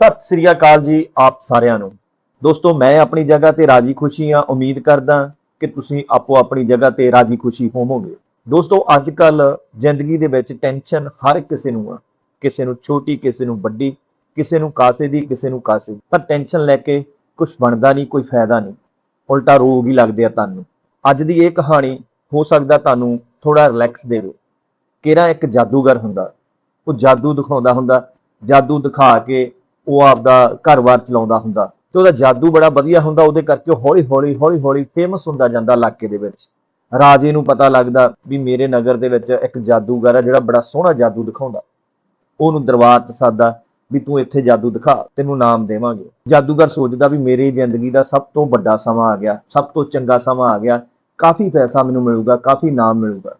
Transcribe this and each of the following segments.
ਸਤਿ ਸ੍ਰੀ ਅਕਾਲ ਜੀ ਆਪ ਸਾਰਿਆਂ ਨੂੰ। ਦੋਸਤੋ, ਮੈਂ ਆਪਣੀ ਜਗ੍ਹਾ ਤੇ ਰਾਜੀ ਖੁਸ਼ੀ ਹਾਂ। ਉਮੀਦ ਕਰਦਾ ਕਿ ਤੁਸੀਂ ਆਪੋ ਆਪਣੀ ਜਗ੍ਹਾ ਤੇ ਰਾਜੀ ਖੁਸ਼ੀ ਹੋਵੋਗੇ। ਦੋਸਤੋ ਅੱਜ ਕੱਲ ਜ਼ਿੰਦਗੀ ਦੇ ਵਿੱਚ ਟੈਨਸ਼ਨ ਹਰ ਕਿਸੇ ਨੂੰ ਆ। ਕਿਸੇ ਨੂੰ ਛੋਟੀ, ਕਿਸੇ ਨੂੰ ਵੱਡੀ, ਕਿਸੇ ਨੂੰ ਕਾਸੇ ਦੀ, ਕਿਸੇ ਨੂੰ ਕਾਸੇ ਪਰ ਟੈਨਸ਼ਨ ਲੈ ਕੇ ਕੁਝ ਬਣਦਾ ਨਹੀਂ, ਕੋਈ ਫਾਇਦਾ ਨਹੀਂ। ਉਲਟਾ ਰੋਗ ਹੀ ਲੱਗਦੇ ਆ ਤੁਹਾਨੂੰ। ਅੱਜ ਦੀ ਇਹ ਕਹਾਣੀ ਹੋ ਸਕਦਾ ਤੁਹਾਨੂੰ ਥੋੜਾ ਰਿਲੈਕਸ ਦੇਵੇ ਕਿਹੜਾ ਇੱਕ ਜਾਦੂਗਰ ਹੁੰਦਾ? ਉਹ ਜਾਦੂ ਦਿਖਾਉਂਦਾ ਹੁੰਦਾ, ਜਾਦੂ ਦਿਖਾ ਕੇ ਉਹ ਆਪਦਾ ਘਰ-ਬਾਰ ਚਲਾਉਂਦਾ ਹੁੰਦਾ ਤੇ ਉਹਦਾ ਜਾਦੂ ਬੜਾ ਵਧੀਆ ਹੁੰਦਾ, ਉਹਦੇ ਕਰਕੇ ਉਹ ਹੌਲੀ-ਹੌਲੀ ਹੌਲੀ-ਹੌਲੀ ਫੇਮਸ ਹੁੰਦਾ ਜਾਂਦਾ ਇਲਾਕੇ ਦੇ ਵਿੱਚ। ਰਾਜੇ ਨੂੰ ਪਤਾ ਲੱਗਦਾ ਵੀ ਮੇਰੇ ਨਗਰ ਦੇ ਵਿੱਚ ਇੱਕ ਜਾਦੂਗਰ ਆ ਜਿਹੜਾ ਬੜਾ ਸੋਹਣਾ ਜਾਦੂ ਦਿਖਾਉਂਦਾ। ਉਹਨੂੰ ਦਰਬਾਰ 'ਚ ਸਾਦਾ ਵੀ ਤੂੰ ਇੱਥੇ ਜਾਦੂ ਦਿਖਾ, ਤੈਨੂੰ ਨਾਮ ਦੇਵਾਂਗੇ। ਜਾਦੂਗਰ ਸੋਚਦਾ ਵੀ ਮੇਰੀ ਜ਼ਿੰਦਗੀ ਦਾ ਸਭ ਤੋਂ ਵੱਡਾ ਸਮਾਂ ਆ ਗਿਆ, ਸਭ ਤੋਂ ਚੰਗਾ ਸਮਾਂ ਆ ਗਿਆ, ਕਾਫੀ ਪੈਸਾ ਮੈਨੂੰ ਮਿਲੂਗਾ, ਕਾਫੀ ਨਾਮ ਮਿਲੂਗਾ।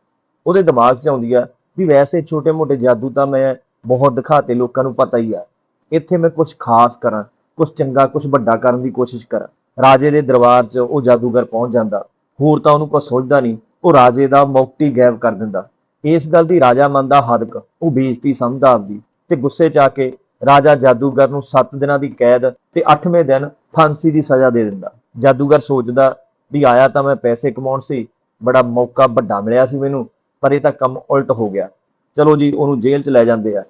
ਉਹਦੇ ਦਿਮਾਗ 'ਚ ਆਉਂਦੀ ਆ ਵੀ ਵੈਸੇ ਛੋਟੇ-ਮੋਟੇ ਜਾਦੂ ਤਾਂ ਮੈਂ ਬਹੁਤ ਦਿਖਾਤੇ, ਲੋਕਾਂ ਨੂੰ ਪਤਾ ਹੀ ਆ। ਇੱਥੇ ਮੈਂ ਕੁਝ ਖਾਸ ਕਰਾਂ ਕੁਝ ਚੰਗਾ ਕੁਝ ਵੱਡਾ ਕਰਨ ਦੀ ਕੋਸ਼ਿਸ਼ ਕਰਾਂ। ਰਾਜੇ ਦੇ ਦਰਬਾਰ 'ਚ ਉਹ ਜਾਦੂਗਰ ਪਹੁੰਚ ਜਾਂਦਾ। ਹੋਰ ਤਾਂ ਉਹਨੂੰ ਕੁਝ ਸੋਚਦਾ ਨਹੀਂ। ਉਹ ਰਾਜੇ ਦਾ ਮੁਕਤੀ ਗਾਇਬ ਕਰ ਦਿੰਦਾ। ਇਸ ਗੱਲ ਦੀ ਰਾਜਾ ਮੰਨਦਾ ਹਦਕ ਉਹ ਬੇਇੱਜ਼ਤੀ ਸਮਝਦਾ ਆਪਦੀ ਤੇ ਗੁੱਸੇ 'ਚ ਆ ਕੇ ਰਾਜਾ ਜਾਦੂਗਰ ਨੂੰ 7 ਦਿਨਾਂ ਦੀ ਕੈਦ ਤੇ 8ਵੇਂ ਦਿਨ ਫਾਂਸੀ ਦੀ ਸਜ਼ਾ ਦੇ ਦਿੰਦਾ। ਜਾਦੂਗਰ ਸੋਚਦਾ ਵੀ ਆਇਆ ਤਾਂ ਮੈਂ ਪੈਸੇ ਕਮਾਉਣ ਸੀ, ਬੜਾ ਮੌਕਾ ਵੱਡਾ ਮਿਲਿਆ ਸੀ ਮੈਨੂੰ, ਪਰ ਇਹ ਤਾਂ ਕੰਮ ਉਲਟ ਹੋ ਗਿਆ। ਚਲੋ ਜੀ, ਉਹਨੂੰ ਜੇਲ੍ਹ 'ਚ ਲੈ ਜਾਂਦੇ ਆ।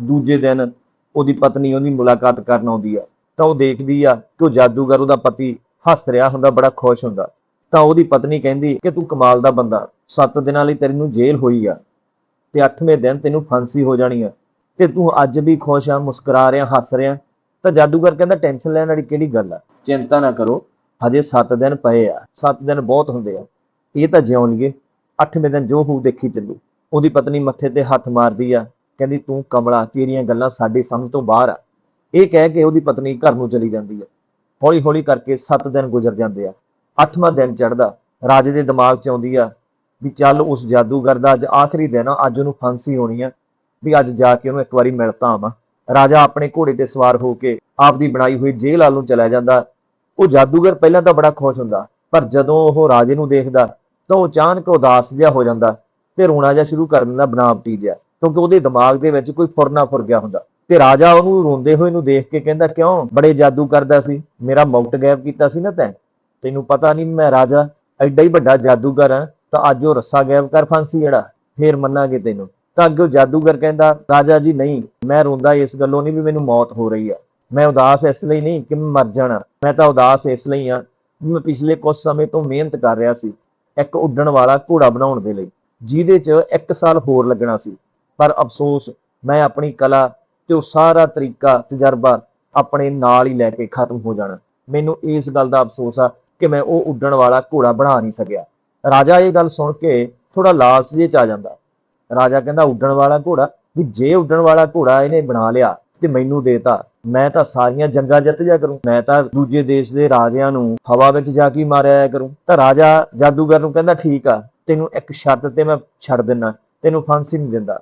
ਦੂਜੇ ਦਿਨ ਉਹਦੀ ਪਤਨੀ ਉਹਦੀ ਮੁਲਾਕਾਤ ਕਰਨ ਆਉਂਦੀ ਆ, ਤਾਂ ਉਹ ਦੇਖਦੀ ਆ ਕਿ ਉਹ ਜਾਦੂਗਰ ਉਹਦਾ ਪਤੀ ਹੱਸ ਰਿਹਾ ਹੁੰਦਾ, ਬੜਾ ਖੁਸ਼ ਹੁੰਦਾ। ਤਾਂ ਉਹਦੀ ਪਤਨੀ ਕਹਿੰਦੀ ਕਿ ਤੂੰ ਕਮਾਲ ਦਾ ਬੰਦਾ 7 ਦਿਨਾਂ ਲਈ ਤੇਰੇ ਨੂੰ ਜੇਲ੍ਹ ਹੋਈ ਆ ਤੇ 8ਵੇਂ ਦਿਨ ਤੈਨੂੰ ਫਾਂਸੀ ਹੋ ਜਾਣੀ ਆ ਤੇ ਤੂੰ ਅੱਜ ਵੀ ਖੁਸ਼ ਆ, ਮੁਸਕਰਾ ਰਿਹਾ, ਹੱਸ ਰਿਹਾ। ਤਾਂ ਜਾਦੂਗਰ ਕਹਿੰਦਾ ਟੈਨਸ਼ਨ ਲੈਣ ਵਾਲੀ ਕਿਹੜੀ ਗੱਲ ਆ? ਚਿੰਤਾ ਨਾ ਕਰੋ, ਹਜੇ 7 ਦਿਨ ਪਏ ਆ 7 ਦਿਨ ਬਹੁਤ ਹੁੰਦੇ ਆ, ਇਹ ਤਾਂ ਜਿਉਂ ਲਈਏ 8ਵੇਂ ਦਿਨ ਜੋ ਹੋਊ ਦੇਖੀ ਚੱਲੂ। ਉਹਦੀ ਪਤਨੀ ਮੱਥੇ ਤੇ ਹੱਥ ਮਾਰਦੀ ਆ ਕਹਿੰਦੀ ਤੂੰ ਕਮਲਾ, ਤੇਰੀਆਂ ਗੱਲਾਂ ਸਾਡੀ ਸਮਝ ਤੋਂ ਬਾਹਰ ਆ। ਇਹ ਕਹਿ ਕੇ ਉਹਦੀ ਪਤਨੀ ਘਰ ਨੂੰ ਚਲੀ ਜਾਂਦੀ ਆ। ਹੌਲੀ ਹੌਲੀ ਕਰਕੇ 7 ਦਿਨ ਗੁਜ਼ਰ ਜਾਂਦੇ ਆ। 8ਵਾਂ ਦਿਨ ਚੜਦਾ ਰਾਜੇ ਦੇ ਦਿਮਾਗ 'ਚ ਆਉਂਦੀ ਆ ਵੀ ਚੱਲ ਉਸ ਜਾਦੂਗਰ ਦਾ ਅੱਜ ਆਖਰੀ ਦਿਨ ਆ, ਅੱਜ ਉਹਨੂੰ ਫਾਂਸੀ ਹੋਣੀ ਆ, ਵੀ ਅੱਜ ਜਾ ਕੇ ਉਹਨੂੰ ਇੱਕ ਵਾਰੀ ਮਿਲਤਾ ਆਵਾਂ। ਰਾਜਾ ਆਪਣੇ ਘੋੜੇ ਤੇ ਸਵਾਰ ਹੋ ਕੇ ਆਪਦੀ ਬਣਾਈ ਹੋਈ ਜੇਲ੍ਹ ਵੱਲ ਨੂੰ ਚਲਾ ਜਾਂਦਾ। ਉਹ ਜਾਦੂਗਰ ਪਹਿਲਾਂ ਤਾਂ ਬੜਾ ਖੁਸ਼ ਹੁੰਦਾ, ਪਰ ਜਦੋਂ ਉਹ ਰਾਜੇ ਨੂੰ ਦੇਖਦਾ ਤਾਂ ਉਹ ਅਚਾਨਕ ਉਦਾਸ ਜਿਹਾ ਹੋ ਜਾਂਦਾ ਤੇ ਰੋਣਾ ਜਿਹਾ ਸ਼ੁਰੂ ਕਰ ਦਿੰਦਾ ਬਨਾਵਟੀ ਜਿਹਾ। ਕਿਉਂਕਿ ਉਹਦੇ ਦਿਮਾਗ ਦੇ ਵਿੱਚ ਕੋਈ ਫੁਰਨਾ ਫੁਰ ਗਿਆ ਹੁੰਦਾ। ਤੇ ਰਾਜਾ ਉਹਨੂੰ ਰੋਂਦੇ ਹੋਏ ਨੂੰ ਦੇਖ ਕੇ ਕਹਿੰਦਾ, ਕਿਉਂ? ਬੜੇ ਜਾਦੂ ਕਰਦਾ ਸੀ। ਮੇਰਾ ਮੁਕਟ ਗਾਇਬ ਕੀਤਾ ਸੀ ਨਾ ਤੈਂ। ਤੈਨੂੰ ਪਤਾ ਨਹੀਂ ਮੈਂ ਰਾਜਾ, ਐਡਾ ਹੀ ਵੱਡਾ ਜਾਦੂਗਰ ਹਾਂ, ਤਾਂ ਅੱਜ ਉਹ ਰੱਸਾ ਗਾਇਬ ਕਰ ਫਾਂਸੀ ਜਿਹੜਾ, ਫੇਰ ਮੰਨਾਂਗੇ ਤੈਨੂੰ। ਤਾਂ ਅੱਗੇ ਜਾਦੂਗਰ ਕਹਿੰਦਾ, ਰਾਜਾ ਜੀ, ਨਹੀਂ, ਮੈਂ ਰੋਂਦਾ ਇਸ ਗੱਲੋਂ ਨਹੀਂ ਵੀ ਮੈਨੂੰ ਮੌਤ ਹੋ ਰਹੀ ਆ। ਮੈਂ ਉਦਾਸ ਇਸ ਲਈ ਨਹੀਂ ਕਿ ਮੈਂ ਮਰ ਜਾਣਾ। ਮੈਂ ਤਾਂ ਉਦਾਸ ਇਸ ਲਈ ਆ ਮੈਂ ਪਿਛਲੇ ਕੁਝ ਸਮੇਂ ਤੋਂ ਮਿਹਨਤ ਕਰ ਰਿਹਾ ਸੀ, ਇੱਕ ਉੱਡਣ ਵਾਲਾ ਘੋੜਾ ਬਣਾਉਣ ਦੇ ਲਈ, ਜਿਹਦੇ 'ਚ 1 ਸਾਲ ਹੋਰ ਲੱਗਣਾ ਸੀ। ਪਰ ਅਫਸੋਸ, ਮੈਂ ਆਪਣੀ ਕਲਾ ਤੇ ਉਹ ਸਾਰਾ ਤਰੀਕਾ, ਤਜਰਬਾ ਆਪਣੇ ਨਾਲ ਹੀ ਲੈ ਕੇ ਖਤਮ ਹੋ ਜਾਣਾ। ਮੈਨੂੰ ਇਸ ਗੱਲ ਦਾ ਅਫਸੋਸ ਆ ਕਿ ਮੈਂ ਉਹ ਉੱਡਣ ਵਾਲਾ ਘੋੜਾ ਬਣਾ ਨਹੀਂ ਸਕਿਆ। ਰਾਜਾ ਇਹ ਗੱਲ ਸੁਣ ਕੇ ਥੋੜਾ ਲਾਲਚ ਜੇ ਚ ਆ ਜਾਂਦਾ। ਰਾਜਾ ਕਹਿੰਦਾ, ਉੱਡਣ ਵਾਲਾ ਘੋੜਾ? ਵੀ ਜੇ ਉੱਡਣ ਵਾਲਾ ਘੋੜਾ ਇਹਨੇ ਬਣਾ ਲਿਆ ਤੇ ਮੈਨੂੰ ਦੇਤਾ ਮੈਂ ਤਾਂ ਸਾਰੀਆਂ ਜੰਗਾਂ ਜਿੱਤ ਜਾ ਕਰੂੰ। ਮੈਂ ਤਾਂ ਦੂਜੇ ਦੇਸ਼ ਦੇ ਰਾਜਿਆਂ ਨੂੰ ਹਵਾ ਵਿੱਚ ਜਾ ਕੇ ਮਾਰਿਆ ਜਾਇਆ ਕਰੂੰ। ਤਾਂ ਰਾਜਾ ਜਾਦੂਗਰ ਨੂੰ ਕਹਿੰਦਾ, ਠੀਕ ਆ, ਤੈਨੂੰ ਇੱਕ ਸ਼ਰਤ ਤੇ ਮੈਂ ਛੱਡ ਦਿੰਨਾ। ਤੈਨੂੰ ਫਾਂਸੀ ਨਹੀਂ ਦਿੰਦਾ।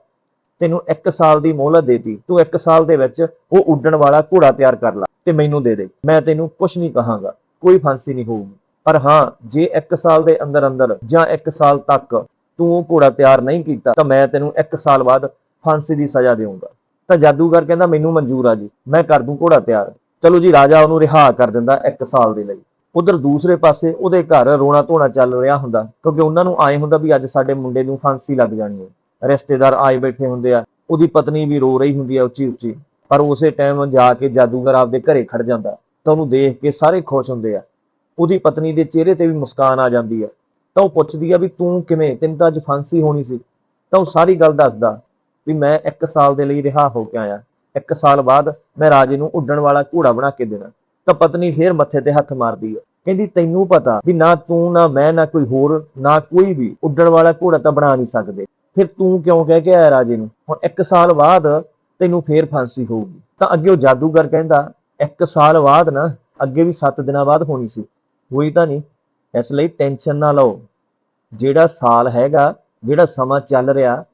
ਤੈਨੂੰ 1 ਸਾਲ ਦੀ ਮੋਹਲਤ ਦੇਤੀ। ਤੂੰ 1 ਸਾਲ ਦੇ ਵਿੱਚ ਉਹ ਉੱਡਣ ਵਾਲਾ ਘੋੜਾ ਤਿਆਰ ਕਰ ਲੈ ਤੇ ਮੈਨੂੰ ਦੇ ਦੇ। ਮੈਂ ਤੈਨੂੰ ਕੁਝ ਨਹੀਂ ਕਹਾਂਗਾ, ਕੋਈ ਫਾਂਸੀ ਨਹੀਂ ਹੋਊਗੀ। ਪਰ ਹਾਂ, ਜੇ 1 ਸਾਲ ਦੇ ਅੰਦਰ ਅੰਦਰ ਜਾਂ 1 ਸਾਲ ਤੱਕ ਤੂੰ ਉਹ ਘੋੜਾ ਤਿਆਰ ਨਹੀਂ ਕੀਤਾ, ਤਾਂ ਮੈਂ ਤੈਨੂੰ 1 ਸਾਲ ਬਾਅਦ ਫਾਂਸੀ ਦੀ ਸਜ਼ਾ ਦੇਵਾਂਗਾ ਤਾਂ ਜਾਦੂਗਰ ਕਹਿੰਦਾ, ਮੈਨੂੰ ਮਨਜ਼ੂਰ ਆ ਜੀ, ਮੈਂ ਕਰ ਦੂੰ ਘੋੜਾ ਤਿਆਰ। ਚਲੋ ਜੀ, ਰਾਜਾ ਉਹਨੂੰ ਰਿਹਾ ਕਰ ਦਿੰਦਾ 1 ਸਾਲ ਦੇ ਲਈ। ਉਧਰ ਦੂਸਰੇ ਪਾਸੇ ਉਹਦੇ ਘਰ ਰੋਣਾ ਧੋਣਾ ਚੱਲ ਰਿਹਾ ਹੁੰਦਾ, ਕਿਉਂਕਿ ਉਹਨਾਂ ਨੂੰ ਆਏ ਹੁੰਦਾ ਵੀ ਅੱਜ ਸਾਡੇ ਮੁੰਡੇ ਨੂੰ ਫਾਂਸੀ ਲੱਗ ਜਾਣੀ ਹੈ। ਰਿਸ਼ਤੇਦਾਰ ਆਏ ਬੈਠੇ ਹੁੰਦੇ ਆ, ਉਹਦੀ ਪਤਨੀ ਵੀ ਰੋ ਰਹੀ ਹੁੰਦੀ ਆ ਉੱਚੀ ਉੱਚੀ, ਪਰ ਉਸੇ ਟਾਈਮ ਜਾ ਕੇ ਜਾਦੂਗਰ ਆਪਦੇ ਘਰੇ ਖੜ ਜਾਂਦਾ, ਤਾਂ ਉਹਨੂੰ ਦੇਖ ਕੇ ਸਾਰੇ ਖੁਸ਼ ਹੁੰਦੇ ਆ। ਉਹਦੀ ਪਤਨੀ ਦੇ ਚਿਹਰੇ ਤੇ ਵੀ ਮੁਸਕਾਨ ਆ ਜਾਂਦੀ ਆ। ਤਾਂ ਉਹ ਪੁੱਛਦੀ ਆ ਵੀ ਤੂੰ ਕਿਵੇਂ, ਤੈਨੂੰ ਤਾਂ ਅੱਜ ਫਾਂਸੀ ਹੋਣੀ ਸੀ। ਤਾਂ ਉਹ ਸਾਰੀ ਗੱਲ ਦੱਸਦਾ ਵੀ ਮੈਂ 1 ਸਾਲ ਦੇ ਲਈ ਰਿਹਾ ਹੋ ਕੇ ਆਇਆ। 1 ਸਾਲ ਬਾਅਦ ਮੈਂ ਰਾਜੇ ਨੂੰ ਉੱਡਣ ਵਾਲਾ ਘੋੜਾ ਬਣਾ ਕੇ ਦੇਣਾ। ਤਾਂ ਪਤਨੀ ਫੇਰ ਮੱਥੇ ਤੇ ਹੱਥ ਮਾਰਦੀ ਆ। ਕਹਿੰਦੀ, ਤੈਨੂੰ ਪਤਾ ਵੀ ਨਾ ਤੂੰ, ਨਾ ਮੈਂ, ਨਾ ਕੋਈ ਹੋਰ, ਨਾ ਕੋਈ ਵੀ ਉੱਡਣ ਵਾਲਾ ਘੋੜਾ ਤਾਂ ਬਣਾ ਨਹੀਂ ਸਕਦੇ। ਫਿਰ ਤੂੰ ਕਿਉਂ ਕਹਿ ਕੇ ਆਇਆ ਰਾਜੇ ਨੂੰ? ਹੁਣ 1 ਸਾਲ ਬਾਅਦ ਤੈਨੂੰ ਫੇਰ ਫਾਂਸੀ ਹੋਊਗੀ। ਤਾਂ ਅੱਗੇ ਉਹ ਜਾਦੂਗਰ ਕਹਿੰਦਾ 1 ਸਾਲ ਬਾਅਦ ਨਾ, ਅੱਗੇ ਵੀ 7 ਦਿਨਾਂ ਬਾਅਦ ਹੋਣੀ ਸੀ। ਹੋਈ ਤਾਂ ਨਹੀਂ। ਇਸ ਲਈ ਟੈਨਸ਼ਨ ਨਾ ਲਓ। ਜਿਹੜਾ ਸਾਲ ਹੈਗਾ, ਜਿਹੜਾ ਸਮਾਂ ਚੱਲ ਰਿਹਾ,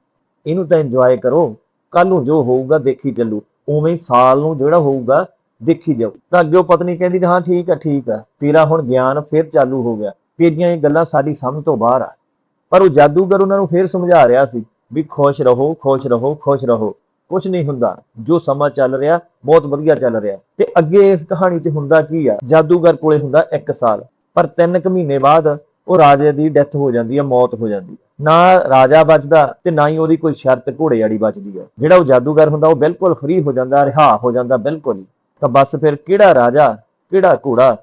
ਇਹਨੂੰ ਤਾਂ ਇੰਜੋਏ ਕਰੋ। ਕੱਲ ਨੂੰ ਜੋ ਹੋਊਗਾ ਦੇਖੀ ਚੱਲੂ। ਉਵੇਂ ਹੀ ਸਾਲ ਨੂੰ ਜਿਹੜਾ ਹੋਊਗਾ, ਦੇਖੀ ਜਾਓ ਤਾਂ ਅੱਗੇ ਉਹ ਪਤਨੀ ਕਹਿੰਦੀ, ਹਾਂ, ਠੀਕ ਆ ਠੀਕ ਆ। ਤੇਰਾ ਹੁਣ ਗਿਆਨ ਫਿਰ ਚਾਲੂ ਹੋ ਗਿਆ। ਤੇਰੀਆਂ ਇਹ ਗੱਲਾਂ ਸਾਡੀ ਸਮਝ ਤੋਂ ਬਾਹਰ ਆ। ਪਰ ਉਹ ਜਾਦੂਗਰ ਉਹਨਾਂ ਨੂੰ ਫਿਰ ਸਮਝਾ ਰਿਹਾ ਸੀ ਵੀ ਖੁਸ਼ ਰਹੋ ਖੁਸ਼ ਰਹੋ ਖੁਸ਼ ਰਹੋ। ਕੁਝ ਨਹੀਂ ਹੁੰਦਾ। ਜੋ ਸਮਾਂ ਚੱਲ ਰਿਹਾ, ਬਹੁਤ ਵਧੀਆ ਚੱਲ ਰਿਹਾ। ਤੇ ਅੱਗੇ ਇਸ ਕਹਾਣੀ 'ਚ ਹੁੰਦਾ ਕੀ ਆ? ਜਾਦੂਗਰ ਕੋਲੇ ਹੁੰਦਾ 1 ਸਾਲ। ਪਰ 3 ਕੁ ਮਹੀਨੇ ਬਾਅਦ ਉਹ ਰਾਜੇ ਦੀ ਡੈਥ ਹੋ ਜਾਂਦੀ ਹੈ ਮੌਤ ਹੋ ਜਾਂਦੀ ਹੈ ਨਾ ਰਾਜਾ ਬਚਦਾ ਤੇ ਨਾ ਹੀ ਉਹਦੀ ਕੋਈ ਸ਼ਰਤ ਘੋੜੇ ਵਾਲੀ ਬਚਦੀ ਹੈ ਜਿਹੜਾ ਉਹ ਜਾਦੂਗਰ ਹੁੰਦਾ, ਉਹ ਬਿਲਕੁਲ ਫ੍ਰੀ ਹੋ ਜਾਂਦਾ, ਰਿਹਾ ਹੋ ਜਾਂਦਾ ਬਿਲਕੁਲ ਹੀ। ਤਾਂ ਬਸ ਫਿਰ ਕਿਹੜਾ ਰਾਜਾ, ਕਿਹੜਾ ਘੋੜਾ?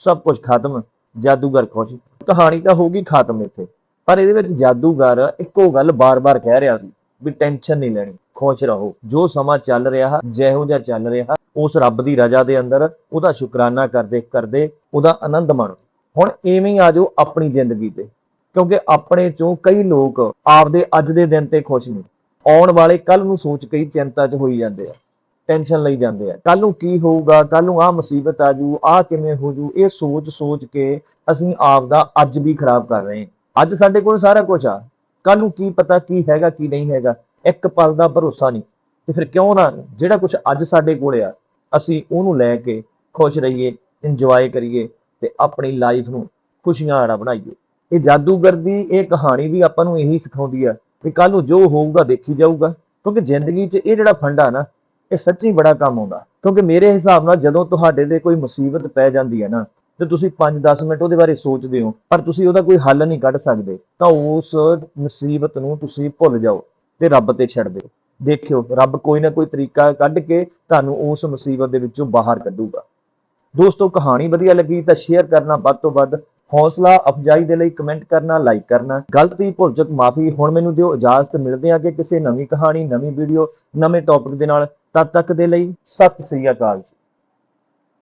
ਸਭ ਕੁਝ ਖਤਮ। ਜਾਦੂਗਰ ਖੁਸ਼। ਕਹਾਣੀ ਤਾਂ ਹੋਗੀ ਖਤਮ ਇੱਥੇ। ਪਰ ਇਹਦੇ ਵਿੱਚ ਜਾਦੂਗਰ ਇੱਕੋ ਗੱਲ ਬਾਰ-ਬਾਰ ਕਹਿ ਰਿਹਾ ਸੀ ਵੀ ਟੈਨਸ਼ਨ ਨਹੀਂ ਲੈਣੀ, ਖੁਸ਼ ਰਹੋ। ਜੋ ਸਮਾਂ ਚੱਲ ਰਿਹਾ, ਜਿਹੋ ਜਿਹਾ ਚੱਲ ਰਿਹਾ, ਉਸ ਰੱਬ ਦੀ ਰਜ਼ਾ ਦੇ ਅੰਦਰ ਉਹਦਾ ਸ਼ੁਕਰਾਨਾ ਕਰਦੇ ਕਰਦੇ ਉਹਦਾ ਆਨੰਦ ਮਾਣੋ। ਹੁਣ ਐਵੇਂ ਹੀ ਆਜੋ ਆਪਣੀ ਜ਼ਿੰਦਗੀ ਤੇ, ਕਿਉਂਕਿ ਆਪਣੇ ਚੋਂ ਕਈ ਲੋਕ ਆਪਦੇ ਅੱਜ ਦੇ ਦਿਨ ਤੇ ਖੁਸ਼ ਨਹੀਂ। ਆਉਣ ਵਾਲੇ ਕੱਲ ਨੂੰ ਸੋਚ ਕੇ ਚਿੰਤਾ 'ਚ ਹੋਈ ਜਾਂਦੇ ਆ ਟੈਨਸ਼ਨ ਲਈ ਜਾਂਦੇ ਆ। ਕੱਲ ਨੂੰ ਕੀ ਹੋਊਗਾ ਕੱਲ ਨੂੰ ਆਹ ਮੁਸੀਬਤ ਆ ਜੂ, ਆਹ ਕਿਵੇਂ ਹੋ ਜੂ, ਇਹ ਸੋਚ ਸੋਚ ਕੇ ਅਸੀਂ ਆਪ ਦਾ ਅੱਜ ਵੀ ਖਰਾਬ ਕਰ ਰਹੇ ਹਾਂ। ਅੱਜ ਸਾਡੇ ਕੋਲ ਸਾਰਾ ਕੁਝ ਆ। ਕੱਲ ਨੂੰ ਕੀ ਪਤਾ ਕੀ ਹੈਗਾ, ਕੀ ਨਹੀਂ ਹੈਗਾ। ਇੱਕ ਪਲ ਦਾ ਭਰੋਸਾ ਨਹੀਂ। ਤੇ ਫਿਰ ਕਿਉਂ ਨਾ ਜਿਹੜਾ ਕੁਝ ਅੱਜ ਸਾਡੇ ਕੋਲ ਆ, ਅਸੀਂ ਉਹਨੂੰ ਲੈ ਕੇ ਖੁਸ਼ ਰਹੀਏ ਇੰਜੋਏ ਕਰੀਏ ਤੇ ਆਪਣੀ ਲਾਈਫ ਨੂੰ ਖੁਸ਼ੀਆਂ ਵਾਲਾ ਬਣਾਈਏ। ਇਹ ਜਾਦੂਗਰ ਦੀ ਇਹ ਕਹਾਣੀ ਵੀ ਆਪਾਂ ਨੂੰ ਇਹੀ ਸਿਖਾਉਂਦੀ ਆ ਕਿ ਕੱਲ ਨੂੰ ਜੋ ਹੋਊਗਾ ਦੇਖੀ ਜਾਊਗਾ। ਕਿਉਂਕਿ ਜ਼ਿੰਦਗੀ 'ਚ ਇਹ ਜਿਹੜਾ ਫੰਡਾ ਨਾ, ਇਹ ਸੱਚੀ ਬੜਾ ਕੰਮ ਆਉਂਦਾ। ਕਿਉਂਕਿ ਮੇਰੇ ਹਿਸਾਬ ਨਾਲ ਜਦੋਂ ਤੁਹਾਡੇ ਤੇ ਕੋਈ ਮੁਸੀਬਤ ਪੈ ਜਾਂਦੀ ਹੈ ਨਾ ਤੇ ਤੁਸੀਂ 5-10 ਮਿੰਟ ਉਹਦੇ ਬਾਰੇ ਸੋਚਦੇ ਹੋ, ਪਰ ਤੁਸੀਂ ਉਹਦਾ ਕੋਈ ਹੱਲ ਨਹੀਂ ਕੱਢ ਸਕਦੇ, ਤਾਂ ਉਸ ਮੁਸੀਬਤ ਨੂੰ ਤੁਸੀਂ ਭੁੱਲ ਜਾਓ ਤੇ ਰੱਬ ਤੇ ਛੱਡ ਦਿਓ। ਦੇਖਿਓ, ਰੱਬ ਕੋਈ ਨਾ ਕੋਈ ਤਰੀਕਾ ਕੱਢ ਕੇ ਤੁਹਾਨੂੰ ਉਸ ਮੁਸੀਬਤ ਦੇ ਵਿੱਚੋਂ ਬਾਹਰ ਕੱਢੂਗਾ। ਦੋਸਤੋ, ਕਹਾਣੀ ਵਧੀਆ ਲੱਗੀ ਤਾਂ ਸ਼ੇਅਰ ਕਰਨਾ ਵੱਧ ਤੋਂ ਵੱਧ। ਹੌਸਲਾ, ਅਫਜਾਈ ਦੇ ਲਈ ਕਮੈਂਟ ਕਰਨਾ ਲਾਈਕ ਕਰਨਾ। ਗਲਤੀ ਭੁੱਲ ਚੁੱਕ ਮਾਫੀ, ਹੁਣ ਮੈਨੂੰ ਦਿਓ ਇਜਾਜ਼ਤ। ਮਿਲਦੇ ਆ ਕਿ ਕਿਸੇ ਨਵੀਂ ਕਹਾਣੀ, ਨਵੀਂ ਵੀਡੀਓ ਨਵੇਂ ਟੌਪਿਕ ਦੇ ਨਾਲ। ਤਦ ਤੱਕ ਦੇ ਲਈ ਸਤਿ ਸ੍ਰੀ ਅਕਾਲ ਜੀ।